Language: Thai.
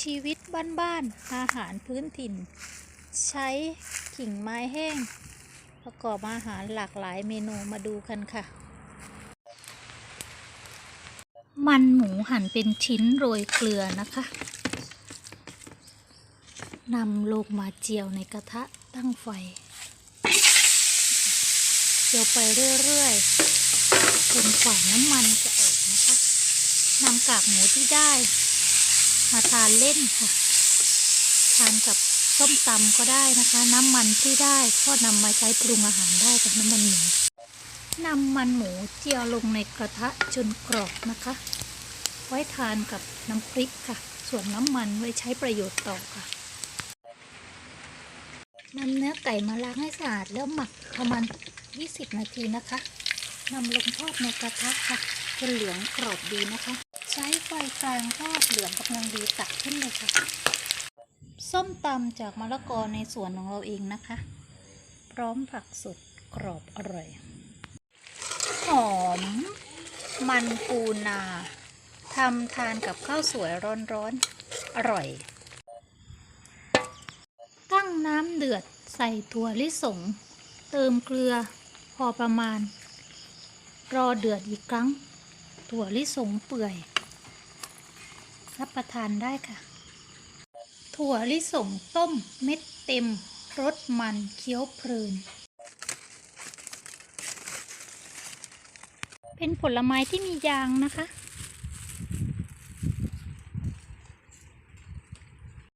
ชีวิตบ้านๆ อาหารพื้นถิ่น ใช้กิ่งไม้แห้ง ประกอบอาหารหลากหลายเมนูมาดูกันค่ะ มันหมูหั่นเป็นชิ้นโรยเกลือนะคะนำลงมาเจียวในกระทะตั้งไฟ เจียวไปเรื่อยๆจนกว่าน้ำมันจะออกนะคะนำกากหมูที่ได้ มาทานเล่นค่ะ ทานกับส้มตำก็ได้นะคะ น้ำมันที่ได้ก็นำมาใช้ปรุงอาหารได้กับน้ำมันหมูนำมันหมูเจียวลงในกระทะจนกรอบนะคะ ไว้ทานกับน้ำพริกค่ะ ส่วนน้ำมันไว้ใช้ประโยชน์ต่อค่ะนำเนื้อไก่มาล้างให้สะอาดแล้วหมักประมาณ 20 นาทีนะคะนำลงทอดในกระทะค่ะจนเหลืองกรอบดีนะคะ ช้ไฟกลางทอดเหลืองกำลังดีตักขึ้นเลยค่ะ ส้มตำจากมะละกอในสวนของเราเองนะคะ พร้อมผักสดกรอบอร่อย หอม มันปูนาทำทานกับข้าวสวยร้อนๆ อร่อย ตั้งน้ำเดือดใส่ถั่วลิสง เติมเกลือพอประมาณ รอเดือดอีกครั้ง ถั่วลิสงเปื่อย รับประทานได้ค่ะ ถั่วลิสงต้มเม็ดเต็มรสมันเคี้ยวเพลิน เป็นผลไม้ที่มียางนะคะ